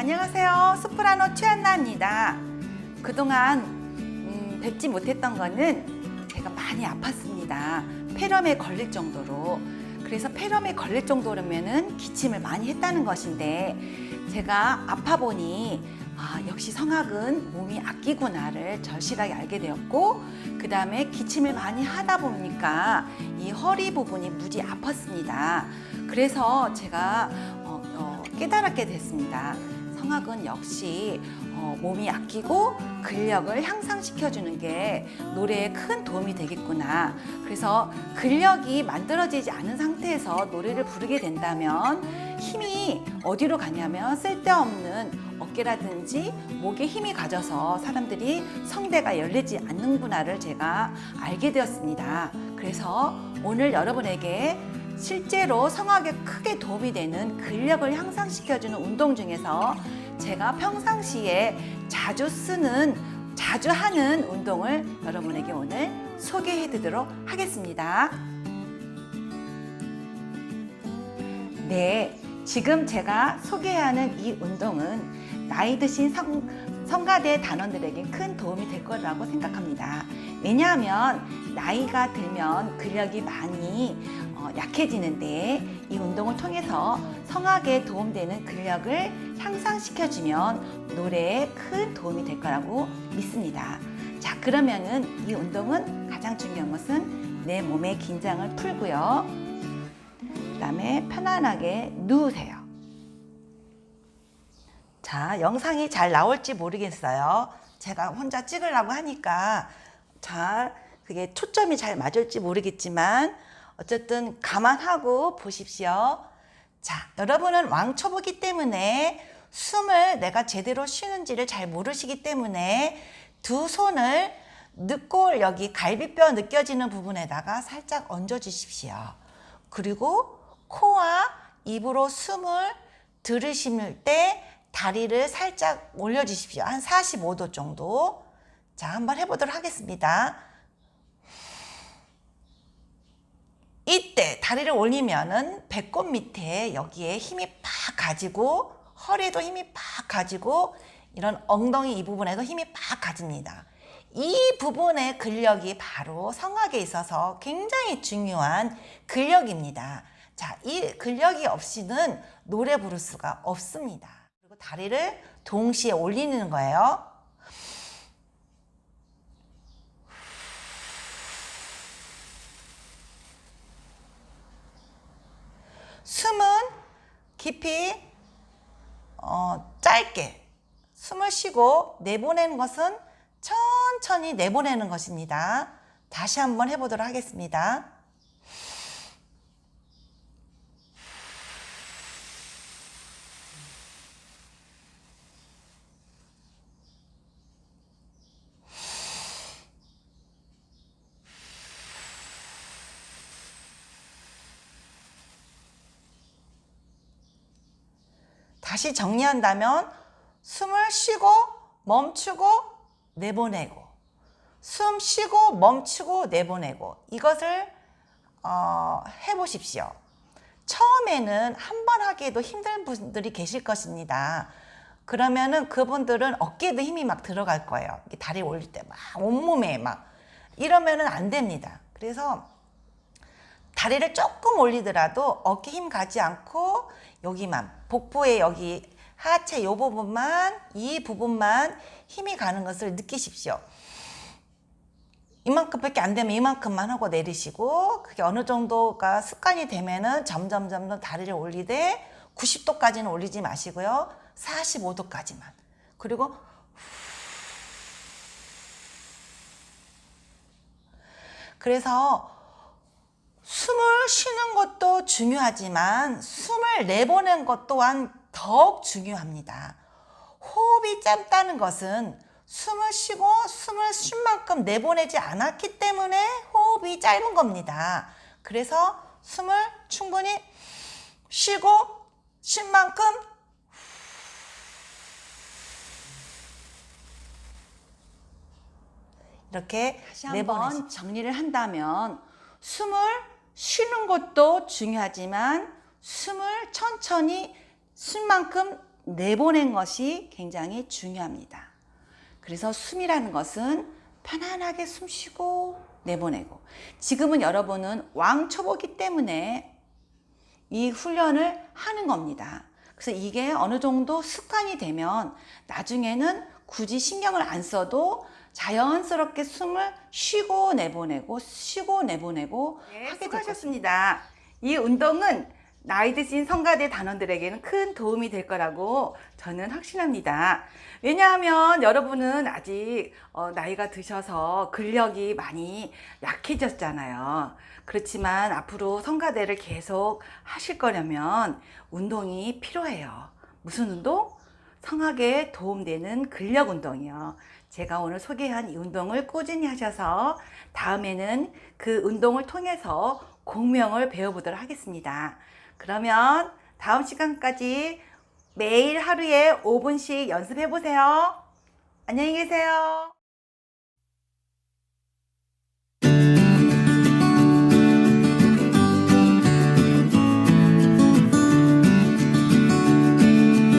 안녕하세요. 소프라노 최한나입니다. 그동안 음, 뵙지 못했던 거는 제가 많이 아팠습니다. 폐렴에 걸릴 정도로. 그래서 폐렴에 걸릴 정도라면은 기침을 많이 했다는 것인데 제가 아파 보니 아, 역시 성악은 몸이 아끼구나를 절실하게 알게 되었고 그 다음에 기침을 많이 하다 보니까 이 허리 부분이 무지 아팠습니다. 그래서 제가 어, 어, 깨달았게 됐습니다. 성악은 역시 어, 몸이 아끼고 근력을 향상시켜주는 게 노래에 큰 도움이 되겠구나. 그래서 근력이 만들어지지 않은 상태에서 노래를 부르게 된다면 힘이 어디로 가냐면 쓸데없는 어깨라든지 목에 힘이 가져서 사람들이 성대가 열리지 않는구나를 제가 알게 되었습니다. 그래서 오늘 여러분에게 실제로 성악에 크게 도움이 되는 근력을 향상시켜주는 운동 중에서 제가 평상시에 자주 쓰는 자주 하는 운동을 여러분에게 오늘 소개해 드리도록 하겠습니다. 네, 지금 제가 소개하는 이 운동은 나이 드신 성, 성가대 단원들에게 큰 도움이 될 거라고 생각합니다. 왜냐하면 나이가 들면 근력이 많이 어, 약해지는데 이 운동을 통해서 성악에 도움되는 근력을 향상시켜주면 노래에 큰 도움이 될 거라고 믿습니다. 자, 그러면은 이 운동은 가장 중요한 것은 내 몸의 긴장을 풀고요. 그 다음에 편안하게 누우세요. 자, 영상이 잘 나올지 모르겠어요. 제가 혼자 찍으려고 하니까 잘 그게 초점이 잘 맞을지 모르겠지만 어쨌든 감안하고 보십시오. 자, 여러분은 왕초보기 때문에 숨을 내가 제대로 쉬는지를 잘 모르시기 때문에 두 손을 늑골 여기 갈비뼈 느껴지는 부분에다가 살짝 얹어 주십시오. 그리고 코와 입으로 숨을 들으실 때 다리를 살짝 올려 주십시오. 한 45도 정도. 자, 한번 해보도록 하겠습니다. 이때 다리를 올리면은 배꼽 밑에 여기에 힘이 팍 가지고 허리에도 힘이 팍 가지고 이런 엉덩이 이 부분에도 힘이 팍 가집니다. 이 부분의 근력이 바로 성악에 있어서 굉장히 중요한 근력입니다. 자, 이 근력이 없이는 노래 부를 수가 없습니다. 그리고 다리를 동시에 올리는 거예요. 숨은 깊이 어, 짧게 숨을 쉬고 내보내는 것은 천천히 내보내는 것입니다. 다시 한번 해보도록 하겠습니다. 다시 정리한다면 숨을 쉬고 멈추고 내보내고 숨 쉬고 멈추고 내보내고 이것을 어, 해보십시오. 처음에는 한 번 하기에도 힘든 분들이 계실 것입니다. 그러면은 그분들은 어깨에도 힘이 막 들어갈 거예요. 이 다리 올릴 때 막 온몸에 막 이러면은 안 됩니다. 그래서 다리를 조금 올리더라도 어깨 힘 가지 않고 여기만 복부에 여기 하체 요 부분만 이 부분만 힘이 가는 것을 느끼십시오. 이만큼밖에 안 되면 이만큼만 하고 내리시고 그게 어느 정도가 습관이 되면은 점점 점점 다리를 올리되 90도까지는 올리지 마시고요. 45도까지만. 그리고 그래서 숨을 쉬는 것도 중요하지만 숨을 내보낸 것 또한 더욱 중요합니다. 호흡이 짧다는 것은 숨을 쉬고 숨을 쉰 만큼 내보내지 않았기 때문에 호흡이 짧은 겁니다. 그래서 숨을 충분히 쉬고 쉰 만큼 이렇게 다시 한번 정리를 한다면 숨을 쉬는 것도 중요하지만 숨을 천천히 쉴 만큼 내보낸 것이 굉장히 중요합니다. 그래서 숨이라는 것은 편안하게 숨 쉬고 내보내고 지금은 여러분은 왕초보기 때문에 이 훈련을 하는 겁니다. 그래서 이게 어느 정도 습관이 되면 나중에는 굳이 신경을 안 써도 자연스럽게 숨을 쉬고 내보내고 쉬고 내보내고 하게 수고하셨습니다. 이 운동은 나이 드신 성가대 단원들에게는 큰 도움이 될 거라고 저는 확신합니다. 왜냐하면 여러분은 아직 어, 나이가 드셔서 근력이 많이 약해졌잖아요. 그렇지만 앞으로 성가대를 계속 하실 거려면 운동이 필요해요. 무슨 운동? 성악에 도움되는 근력 운동이요. 제가 오늘 소개한 이 운동을 꾸준히 하셔서 다음에는 그 운동을 통해서 공명을 배워보도록 하겠습니다. 그러면 다음 시간까지 매일 하루에 5분씩 연습해 보세요. 안녕히 계세요.